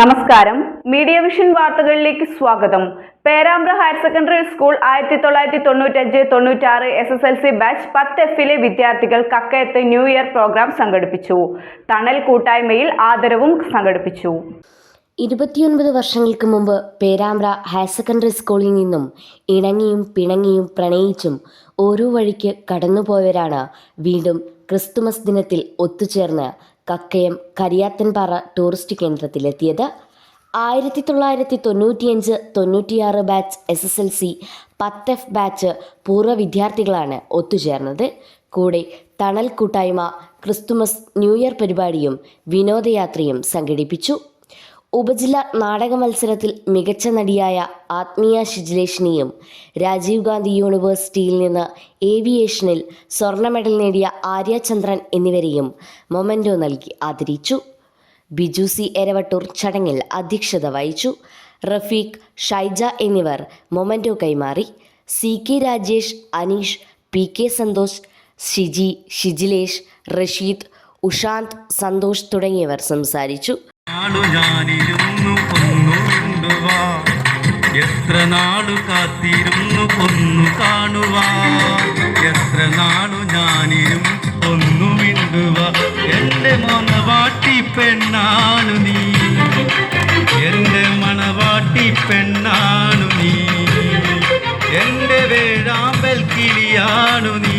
നമസ്കാരം. Media vision വാർത്തകളിലേക്ക് സ്വാഗതം. പേരാമ്പ്ര ഹയർ സെക്കൻഡറി സ്കൂൾ ആയിരത്തി തൊള്ളായിരത്തി തൊണ്ണൂറ്റഞ്ച് തൊണ്ണൂറ്റാറ് S S L C batch പത്ത് എഫിലെ വിദ്യാർത്ഥികൾ കക്കയത്ത് ന്യൂ ഇയർ പ്രോഗ്രാം സംഘടിപ്പിച്ചു. തണൽ കൂട്ടായ്മയിൽ ആദരവും സംഘടിപ്പിച്ചു. ഇരുപത്തിയൊൻപത് വർഷങ്ങൾക്ക് മുമ്പ് പേരാമ്പ്ര ഹയർ സെക്കൻഡറി സ്കൂളിൽ നിന്നും ഇണങ്ങിയും പിണങ്ങിയും പ്രണയിച്ചും ഓരോ വഴിക്ക് കടന്നുപോയവരാണ് വീണ്ടും ക്രിസ്തുമസ് ദിനത്തിൽ ഒത്തുചേർന്ന് കക്കയം കരിയാത്തൻപാറ ടൂറിസ്റ്റ് കേന്ദ്രത്തിലെത്തിയത്. ആയിരത്തി തൊള്ളായിരത്തി തൊണ്ണൂറ്റിയഞ്ച് തൊണ്ണൂറ്റിയാറ് batch S S L C പത്ത് എഫ് ബാച്ച് പൂർവ വിദ്യാർത്ഥികളാണ് ഒത്തുചേർന്നത്. കൂടെ തണൽ കൂട്ടായ്മ ക്രിസ്തുമസ് ന്യൂ ഇയർ പരിപാടിയും വിനോദയാത്രയും സംഘടിപ്പിച്ചു. ഉപജില്ല നാടക മത്സരത്തിൽ മികച്ച നടിയായ ആത്മീയ ഷിജിലേഷിനിയും രാജീവ് ഗാന്ധി യൂണിവേഴ്സിറ്റിയിൽ നിന്ന് ഏവിയേഷനിൽ സ്വർണ മെഡൽ നേടിയ ആര്യ ചന്ദ്രൻ എന്നിവരെയും മൊമെന്റോ നൽകി ആദരിച്ചു. ബിജു സി എരവട്ടൂർ ചടങ്ങിൽ അധ്യക്ഷത വഹിച്ചു. റഫീഖ് ഷൈജ എന്നിവർ മൊമെന്റോ കൈമാറി. C K Rajesh Aneesh P K Santhosh Shiji Shijilesh Rasheed Ushanth Santhosh തുടങ്ങിയവർ സംസാരിച്ചു. നാളു ഞാനിരുന്നു കൊന്നു കൊണ്ടുവാ എത്ര നാളു കാത്തിരുന്നു കൊന്നു കാണുവാ എത്ര നാളു ഞാനിരും ഒന്നു മിണ്ടുവാ എന്റെ മണവാട്ടി പെണ്ണാണു നീ. എന്റെ മണവാട്ടി പെണ്ണാണു നീ. എന്റെ വേഴാമ്പൽ കിളിയാണു നീ.